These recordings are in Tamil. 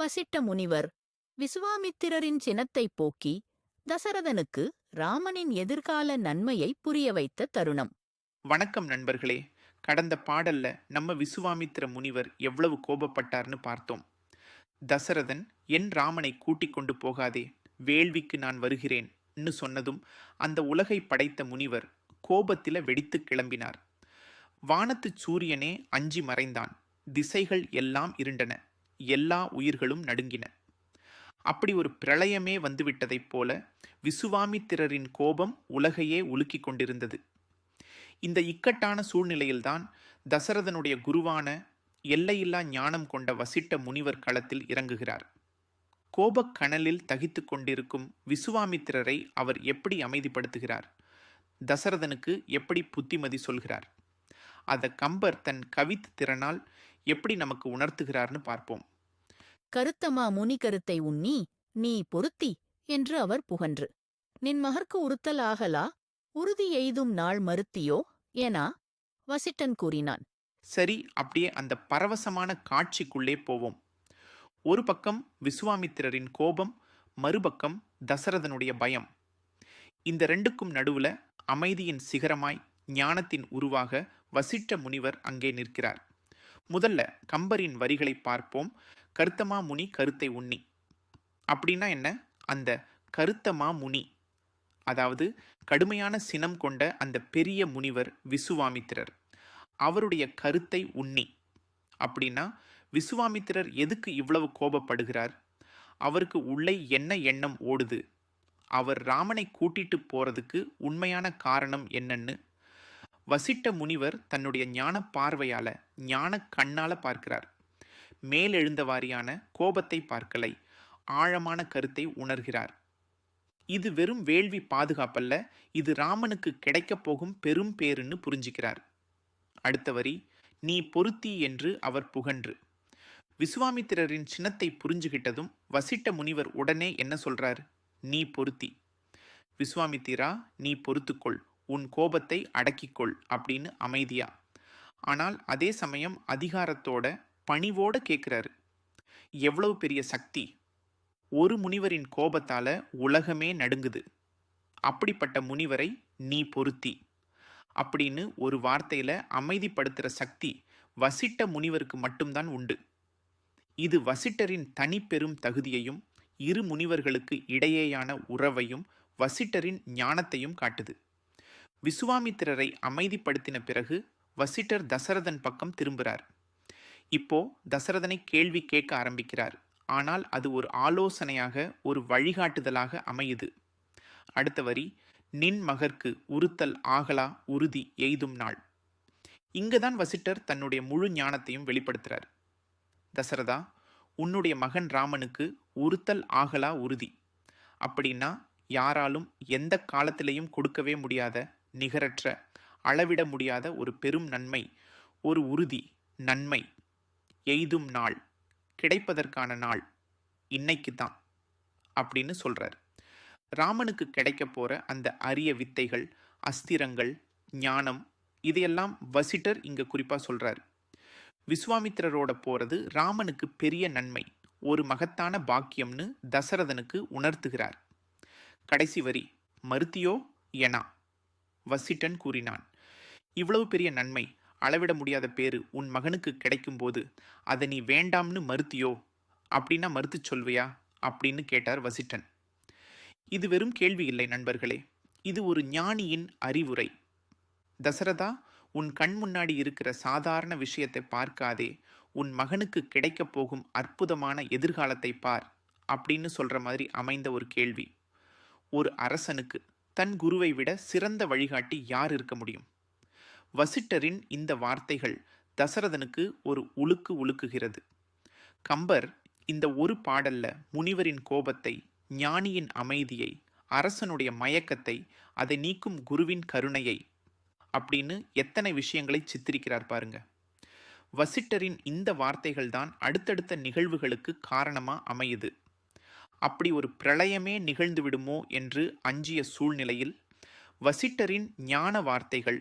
வசிட்ட முனிவர் விசுவாமித்திரரின் சினத்தைப் போக்கி தசரதனுக்கு ராமனின் எதிர்கால நன்மையை புரிய வைத்த தருணம். வணக்கம் நண்பர்களே. கடந்த பாடல்ல நம்ம விசுவாமித்திர முனிவர் எவ்வளவு கோபப்பட்டார்னு பார்த்தோம். தசரதன் என் ராமனை கூட்டிக் கொண்டு போகாதே வேள்விக்கு நான் வருகிறேன்னு சொன்னதும் அந்த உலகை படைத்த முனிவர் கோபத்தில வெடித்து கிளம்பினார். வானத்துச் சூரியனே அஞ்சி மறைந்தான். திசைகள் எல்லாம் இருண்டன. எல்லா உயிர்களும் நடுங்கின. அப்படி ஒரு பிரளயமே வந்துவிட்டதைப் போல விசுவாமித்திரரின் கோபம் உலகையே உலுக்கிக் கொண்டிருந்தது. இந்த இக்கட்டான சூழ்நிலையில்தான் தசரதனுடைய குருவான எல்லையில்லா ஞானம் கொண்ட வசிட்ட முனிவர் களத்தில் இறங்குகிறார். கோபக் கனலில் தகித்து கொண்டிருக்கும் விசுவாமித்திரரை அவர் எப்படி அமைதிப்படுத்துகிறார்? தசரதனுக்கு எப்படி புத்திமதி சொல்கிறார்? அதை கம்பர் தன் கவித் திறனால் எப்படி நமக்கு உணர்த்துகிறார்னு பார்ப்போம். கருத்தமா முனி கருத்தை உண்ணி நீ பொருத்தி என்று அவர் புகன்று. நின் மகற்கு உறுத்தல் ஆகலா? உறுதி எய்தும் நாள் மறுத்தியோ? எனா வசிட்டன் கூறினான். சரி அப்படியே அந்த பரவசமான காட்சிக்குள்ளே போவோம். ஒரு பக்கம் விசுவாமித்திரரின் கோபம் மறுபக்கம் தசரதனுடைய பயம். இந்த ரெண்டுக்கும் நடுவுல அமைதியின் சிகரமாய் ஞானத்தின் உருவாக வசிட்ட முனிவர் அங்கே நிற்கிறார். முதல்ல கம்பரின் வரிகளை பார்ப்போம். கருத்தமா முனி கருத்தை உண்ணி. அப்படின்னா என்ன? அந்த கருத்தமா முனி. அதாவது கடுமையான சினம் கொண்ட அந்த பெரிய முனிவர் விசுவாமித்திரர். அவருடைய கருத்தை உண்ணி. அப்படின்னா விசுவாமித்திரர் எதுக்கு இவ்வளவு கோபப்படுகிறார்? அவருக்கு உள்ளே என்ன எண்ணம் ஓடுது? அவர் ராமனை கூட்டிட்டு போறதுக்கு உண்மையான காரணம் என்னன்னு வசிட்ட முனிவர் தன்னுடைய ஞான பார்வையால் ஞான கண்ணால் பார்க்கிறார். மேலெழுந்த வாரியான கோபத்தை பார்க்கலை ஆழமான கருத்தை உணர்கிறார். இது வெறும் வேள்வி பாதுகாப்பல்ல இது ராமனுக்கு கிடைக்கப் போகும் பெரும் பேருன்னு புரிஞ்சுக்கிறார். அடுத்த வரி நீ பொருத்தி என்று அவர் புகன்று. விசுவாமித்திரரின் சின்னத்தை புரிஞ்சுகிட்டதும் வசிட்ட முனிவர் உடனே என்ன சொல்றார்? நீ பொருத்தி. விஸ்வாமித்திரா நீ பொறுத்துக்கொள். உன் கோபத்தை அடக்கிக்கொள் அப்படின்னு அமைதியா? ஆனால் அதே சமயம் அதிகாரத்தோட பணிவோட கேட்குறாரு எவ்வளவு பெரிய சக்தி? ஒரு முனிவரின் கோபத்தால் உலகமே நடுங்குது. அப்படிப்பட்ட முனிவரை நீ பொருத்தி அப்படின்னு ஒரு வார்த்தையில் அமைதிப்படுத்துகிற சக்தி வசிட்ட முனிவருக்கு மட்டும்தான் உண்டு. இது வசிட்டரின் தனிப்பெரும் தகுதியையும் இரு முனிவர்களுக்கு இடையேயான உறவையும் வசிட்டரின் ஞானத்தையும் காட்டுது. விசுவாமித்திரரை அமைதிப்படுத்தின பிறகு வசிட்டர் தசரதன் பக்கம் திரும்புகிறார் இப்போ தசரதனை கேள்வி கேட்க ஆரம்பிக்கிறார். ஆனால் அது ஒரு ஆலோசனையாக ஒரு வழிகாட்டுதலாக அமையுது. அடுத்த வரி நின் மகர்க்கு உறுத்தல் ஆகலா உறுதி எய்தும் நாள். இங்குதான் வசிட்டர் தன்னுடைய முழு ஞானத்தையும் வெளிப்படுத்துகிறார் தசரதா உன்னுடைய மகன் ராமனுக்கு உறுத்தல் ஆகலா உறுதி. அப்படின்னா யாராலும் எந்த காலத்திலையும் கொடுக்கவே முடியாத நிகரற்ற அளவிட முடியாத ஒரு பெரும் நன்மை ஒரு உறுதி நன்மை. எய்தும் நாள் கிடைப்பதற்கான நாள் இன்னைக்கு தான் அப்படின்னு சொல்கிறார் ராமனுக்கு கிடைக்க போகிற அந்த அரிய வித்தைகள் அஸ்திரங்கள் ஞானம் இதையெல்லாம் வசிட்டர் இங்கே குறிப்பாக சொல்கிறார் விஸ்வாமித்திரரோட போகிறது ராமனுக்கு பெரிய நன்மை ஒரு மகத்தான பாக்கியம்னு தசரதனுக்கு உணர்த்துகிறார். கடைசி வரி மருத்தியோ எனா? வசிட்டன் கூறினான். இவ்வளவு பெரிய நன்மை அளவிட முடியாத பேரு உன் மகனுக்கு கிடைக்கும்போது அதை நீ வேண்டாம்னு மறுத்தியோ? அப்படின்னா மறுத்து சொல்வியா? அப்படின்னு கேட்டார் வசிட்டன். இது வெறும் கேள்வி இல்லை நண்பர்களே. இது ஒரு ஞானியின் அறிவுரை. தசரதா உன் கண் முன்னாடி இருக்கிற சாதாரண விஷயத்தை பார்க்காதே உன் மகனுக்கு கிடைக்கப் போகும் அற்புதமான எதிர்காலத்தை பார் அப்படின்னு சொல்கிற மாதிரி அமைந்த ஒரு கேள்வி. ஒரு அரசனுக்கு தன் குருவை விட சிறந்த வழிகாட்டி யார் இருக்க முடியும்? வசிட்டரின் இந்த வார்த்தைகள் தசரதனுக்கு ஒரு உலுக்கு உலுக்குகிறது கம்பர் இந்த ஒரு பாடல்ல முனிவரின் கோபத்தை ஞானியின் அமைதியை அரசனுடைய மயக்கத்தை அதை நீக்கும் குருவின் கருணையை அப்படின்னு எத்தனை விஷயங்களை சித்தரிக்கிறார் பாருங்க. வசிட்டரின் இந்த வார்த்தைகள் தான் அடுத்தடுத்த நிகழ்வுகளுக்கு காரணமாக அமையுது. அப்படி ஒரு பிரளயமே நிகழ்ந்து விடுமோ என்று அஞ்சிய சூழ்நிலையில் வசிட்டரின் ஞான வார்த்தைகள்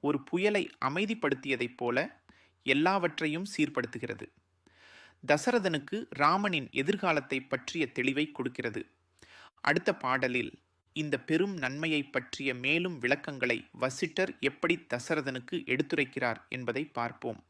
ஒரு புயலை அமைதிப்படுத்தியதைப் போல எல்லாவற்றையும் சீர்படுத்துகிறது. தசரதனுக்கு ராமனின் எதிர்காலத்தை பற்றிய தெளிவை கொடுக்கிறது. அடுத்த பாடலில் இந்த பெரும் நன்மையை பற்றிய மேலும் விளக்கங்களை வசிட்டர் எப்படி தசரதனுக்கு எடுத்துரைக்கிறார் என்பதை பார்ப்போம்.